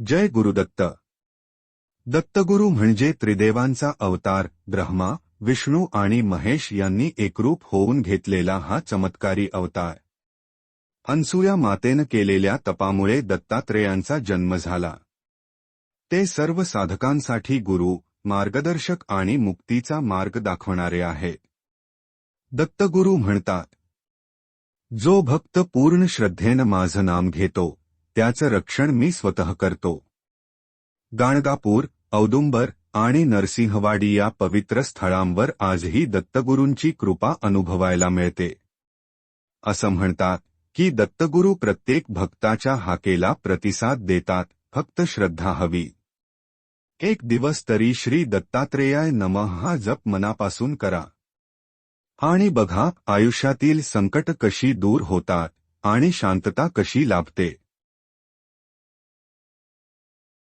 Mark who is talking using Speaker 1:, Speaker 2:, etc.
Speaker 1: जय गुरुदत्त दत्तगुरु म्हणजे त्रिदेवांचा अवतार ब्रह्मा विष्णू आणि महेश यांनी एकरूप होऊन घेतलेला हा चमत्कारी अवतार. अनसुया मातेनं केलेल्या तपामुळे दत्तात्रेयांचा जन्म झाला. ते सर्व साधकांसाठी गुरु मार्गदर्शक आणि मुक्तीचा मार्ग दाखवणारे आहेत दत्तगुरु म्हणतात जो भक्त पूर्ण श्रद्धेनं माझं नाम घेतो त्याचं रक्षण मी स्वतः करतो. गाणगापूर औदुंबर आणि नरसिंहवाडी या पवित्र स्थळांवर आजही दत्तगुरूंची कृपा अनुभवायला मिळते. असं म्हणतात की दत्तगुरू प्रत्येक भक्ताच्या हाकेला प्रतिसाद देतात फक्त श्रद्धा हवी. एक दिवस तरी श्री दत्तात्रेयाय नमः हा जप मनापासून करा. आणि बघा आयुष्यातील संकट कशी दूर होतात आणि शांतता कशी लाभते.